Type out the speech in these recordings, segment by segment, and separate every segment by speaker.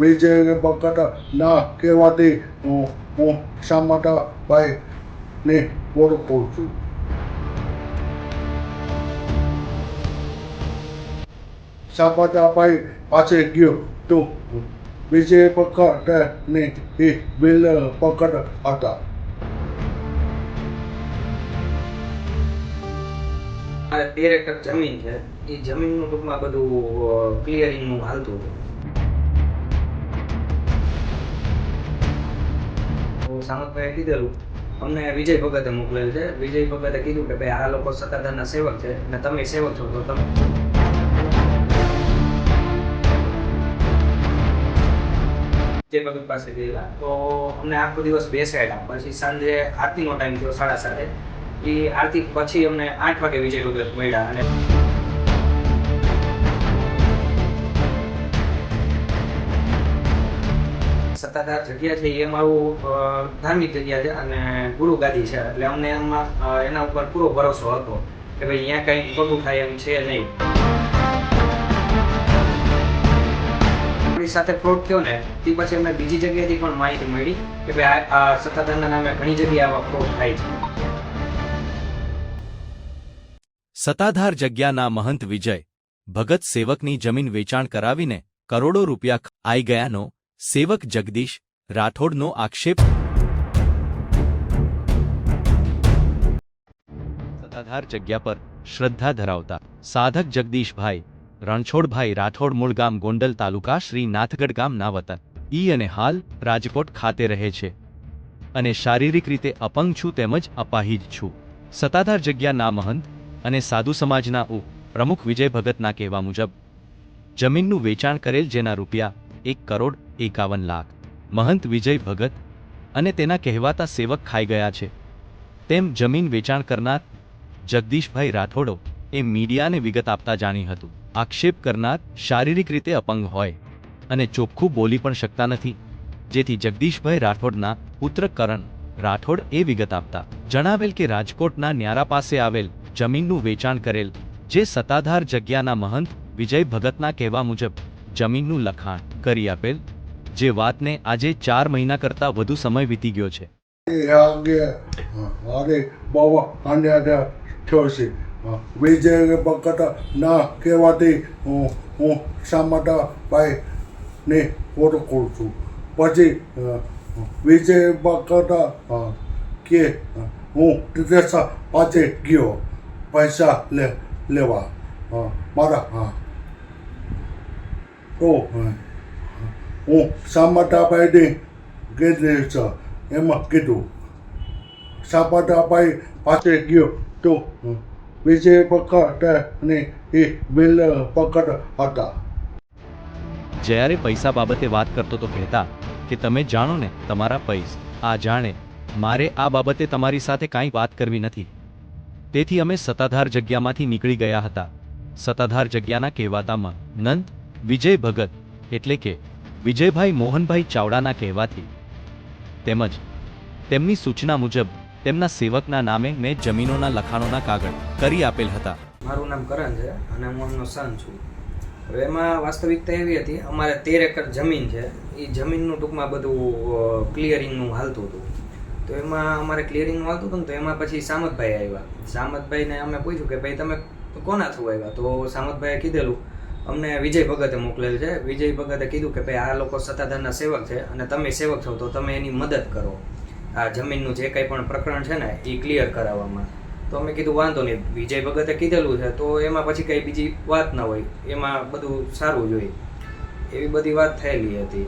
Speaker 1: વિજય પકડ ના કહેવાથી હું હું શામળાભાઈને ઓળખું છું? શામળાભાઈ પાસે ગયો? તો વિજય ભગત ને એ બિલ ભગત હતા.
Speaker 2: મારે તેર જમીન છે. એ જમીનનું ટૂંકમાં બધું ક્લિયરિંગનું હાલતું હતું. સામતભાઈએ કીધેલું. અમને વિજય ભગતે મોકલેલ છે. વિજય ભગતે કીધું કે, ભાઈ, આ લોકો સત્તાધારના સેવક છે અને તમે સેવક છો, તો તમે વિજય ભગત પાસે ગયેલા. તો અમને આખો દિવસ બેસાડ્યા. પછી સાંજે આરતીનો ટાઈમ થયો સાડા સાતે. એ આરતી પછી અમને આઠ વાગે વિજય ભગત મળ્યા અને સત્તાધાર જગ્યા છે, એ મારું ધાર્મિક જગ્યા છે અને ગુરુ ગાદી છે. એટલે અમને એમાં એના ઉપર પૂરો ભરોસો હતો કે ભાઈ અહીંયા કંઈ ખોટું થાય એમ છે નહીં. સાથે ફ્રોડ થયો ને, તે પછી અમને બીજી જગ્યાએથી પણ માહિતી મળી કે ભાઈ આ સત્તાધારના નામે ઘણી જગ્યાએ આવા ફ્રોડ થાય છે.
Speaker 3: સત્તાધાર જગ્યાના મહંત વિજય, ભગત સેવકની જમીન વેચાણ કરાવીને કરોડો રૂપિયા આઈ ગયાનો સેવક જગદીશ રાઠોડનો આક્ષેપ સત્તાધાર જગ્યા પર શ્રદ્ધા ધરાવતા સાધક જગદીશભાઈ રણછોડભાઈ રાઠોડ મૂળ ગામ ગોંડલ તાલુકા શ્રી નાથગઢ ગામના વતન. ઈ અને હાલ રાજકોટ ખાતે રહે છે. અને શારીરિક રીતે અપંગ છું તેમજ અપાહિજ છું. સત્તાધાર જગ્યાના મહંત અને સાધુ સમાજના ઉપ પ્રમુખ વિજય ભગતના કહેવા મુજબ જમીનનું વેચાણ કરેલ જેના રૂપિયા એક કરોડ એકાવન લાખ. મહંત વિજય ભગત અને તેના કહેવાતા સેવક ખાઈ ગયા છે. તેમ જમીન વેચાણ કરનાર જગદીશભાઈ રાઠોડો એ મીડિયાને વિગત આપતા જાણી હતું. આક્ષેપ કરનાર શારીરિક રીતે અપંગ હોય અને ચોખ્ખું બોલી પણ શકતા નથી. જેથી જગદીશભાઈ રાઠોડના પુત્ર કરણ રાઠોડ એ વિગત આપતા જણાવેલ કે રાજકોટના ન્યારા પાસે આવેલ જમીનનું વેચાણ કરેલ જે સત્તાધાર જગ્યાના મહંત વિજય ભગતના કહેવા મુજબ જમીનનું લખાણ કરી આપેલ, જે વાતને આજે ચાર મહિના કરતાં વધુ સમય વીતી ગયો છે.
Speaker 1: વિજય ભગત ના કહેવાથી હું હું શામળાભાઈને ઓળખું છું. પછી વિજય ભગત કે હું ટીચર પાસે ગયો. પૈસા લે, લેવા. મારા, હા. તો હું શામળાભાઈને કીધી છે એમાં કીધું. શામળાભાઈ પાસે ગયો તો વિજય પકડ અને એ બિલ પકડ હતા.
Speaker 3: જ્યારે પૈસા બાબતે વાત કરતો તો કહેતા કે તમે જાણો ને તમારા પૈસ, આ જાણે, મારે આ બાબતે તમારી સાથે કાંઈ વાત કરવી નથી. તેથી અમે સત્તાધાર જગ્યામાંથી નીકળી ગયા હતા. સત્તાધાર જગ્યાના કહેવાતામાં, નંદ વિજય ભગત, એટલે કે વિજયભાઈ મોહનભાઈ ચાવડાના કહેવાથી. તેમજ તેમની સૂચના મુજબ તેમના સેવકના નામે મેં જમીનોના લખાણોના કાગળ કરી આપેલ હતા.
Speaker 2: મારું નામ કરણ છે અને હું એમનો સન છું. હવે એમાં વાસ્તવિકતા એવી હતી, અમારે તેર એકર જમીન છે. એ જમીનનું ટૂંકમાં બધું ક્લિયરિંગનું હાલતું હતું. તો એમાં અમારે ક્લિયરિંગનું હાલતું હતું ને તો એમાં પછી સામતભાઈ આવ્યા. સામતભાઈને અમે પૂછ્યું કે, ભાઈ, તમે કોના થ્રુ આવ્યા? તો સામતભાઈએ કીધેલું અમને વિજય ભગતે મોકલેલ છે. વિજય ભગતે કીધું કે ભાઈ, આ લોકો સત્તાધારના સેવક છે અને તમે સેવક છો, તો તમે એની મદદ કરો. આ જમીનનું જે કંઈ પણ પ્રકરણ છે ને, એ ક્લિયર કરાવવામાં. તો અમે કીધું, વાંધો નહીં, વિજય ભગતે કીધેલું છે, તો એમાં પછી કંઈ બીજી વાત ના હોય. એમાં બધું સારું જોઈએ. એવી બધી વાત થયેલી હતી.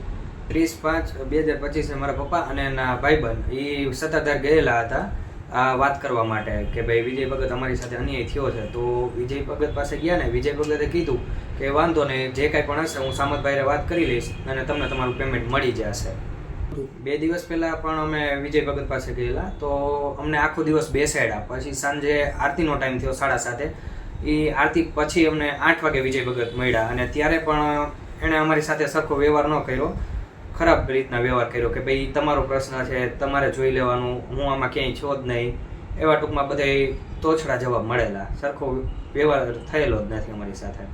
Speaker 2: ત્રીસ પાંચ બે હજાર પચીસે મારા પપ્પા અને એના ભાઈબંધ, એ સત્તાધાર ગયેલા હતા, આ વાત કરવા માટે કે ભાઈ, વિજય ભગત અમારી સાથે અન્યાય થયો છે. તો વિજય ભગત પાસે ગયા ને, વિજય ભગતે કીધું કે વાંધો નહીં, જે કાંઈ પણ હશે હું સામતભાઈને વાત કરી લઈશ અને તમને તમારું પેમેન્ટ મળી જશે. બે દિવસ પહેલાં પણ અમે વિજય ભગત પાસે ગયેલા, તો અમને આખો દિવસ બેસાડ્યા. પછી સાંજે આરતીનો ટાઈમ થયો સાડા સાતે. એ આરતી પછી અમને આઠ વાગે વિજય ભગત મળ્યા અને ત્યારે પણ એણે અમારી સાથે સરખો વ્યવહાર ન કર્યો. ખરાબ રીતના વ્યવહાર કર્યો કે ભાઈ, તમારો પ્રશ્ન છે, તમારે જોઈ લેવાનું, હું આમાં ક્યાંય છો જ નહીં. એવા ટૂંકમાં બધે તોછડા જવાબ મળેલા. સરખો વ્યવહાર થયેલો જ નથી અમારી સાથે.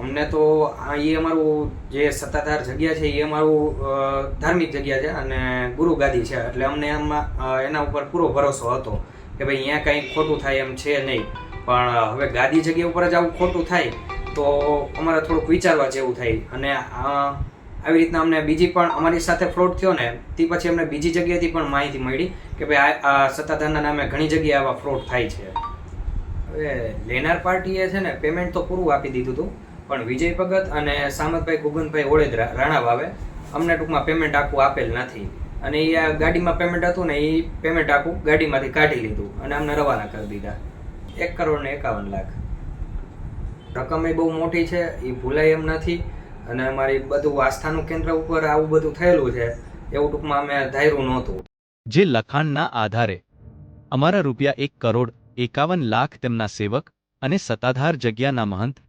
Speaker 2: અમને તો આ એ અમારું જે સત્તાધાર જગ્યા છે, એ અમારું ધાર્મિક જગ્યા છે અને ગુરુ ગાદી છે. એટલે અમને એમાં એના ઉપર પૂરો ભરોસો હતો કે ભાઈ અહીંયા કંઈ ખોટું થાય એમ છે નહીં. પણ હવે ગાદી જગ્યા ઉપર જ આવું ખોટું થાય, તો અમારે થોડુંક વિચારવા જેવું થાય. અને આવી રીતના અમને બીજી પણ અમારી સાથે ફ્રોડ થયો ને, તે પછી અમને બીજી જગ્યાએથી પણ માહિતી મળી કે ભાઈ આ સત્તાધારના નામે ઘણી જગ્યાએ આવા ફ્રોડ થાય છે. હવે લેનાર પાર્ટીએ છે ને, પેમેન્ટ તો પૂરું આપી દીધું હતું. પણ વિજય ભગત અને સામતભાઈ ગુગનભાઈ ઓળેદરા રાણા ભાવે અમને ટૂંકમાં પેમેન્ટ આખું આપેલ નથી. અને એ આ ગાડીમાં પેમેન્ટ હતું ને એ પેમેન્ટ આખું ગાડીમાંથી કાઢી લીધું અને અમને રવાના કરી દીધા. એક કરોડ ને એકાવન લાખ. રકમ એ બહુ મોટી છે એ ભૂલાય એમ નથી. અને અમારી બધું આસ્થાનું કેન્દ્ર ઉપર આવું બધું થયેલું છે, એવું ટૂંકમાં અમે ધાર્યું નહોતું.
Speaker 3: જે લખાણના આધારે અમારા રૂપિયા એક કરોડ એકાવન લાખ તેમના સેવક અને સત્તાધાર જગ્યાના મહંત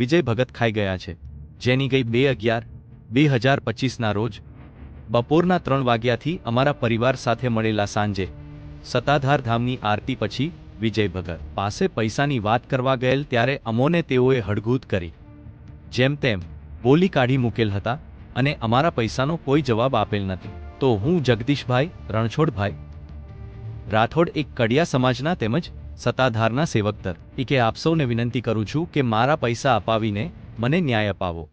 Speaker 3: વિજય ભગત ખાઈ ગયા છે. જેની ગઈ બે અગિયાર, બે હજાર પચીસના રોજ, બપોરના ત્રણ વાગ્યાથી અમારા પરિવાર સાથે મળેલા સાંજે, સત્તાધાર ધામની આરતી પછી વિજય ભગત પાસે પૈસાની વાત કરવા ગયેલ ત્યારે અમોને તેઓએ હડઘૂત કરી. જેમ તેમ, બોલી કાઢી મૂકેલ હતા અને અમારા પૈસાનો કોઈ જવાબ આપેલ નથી. તો હું જગદીશભાઈ, રણછોડભાઈ, રાઠોડ એક કડિયા સમાજના તેમજ સત્તાધારના સેવક તરીકે આપ સૌને વિનંતી કરું છું કે મારા પૈસા અપાવીને મને ન્યાય અપાવો.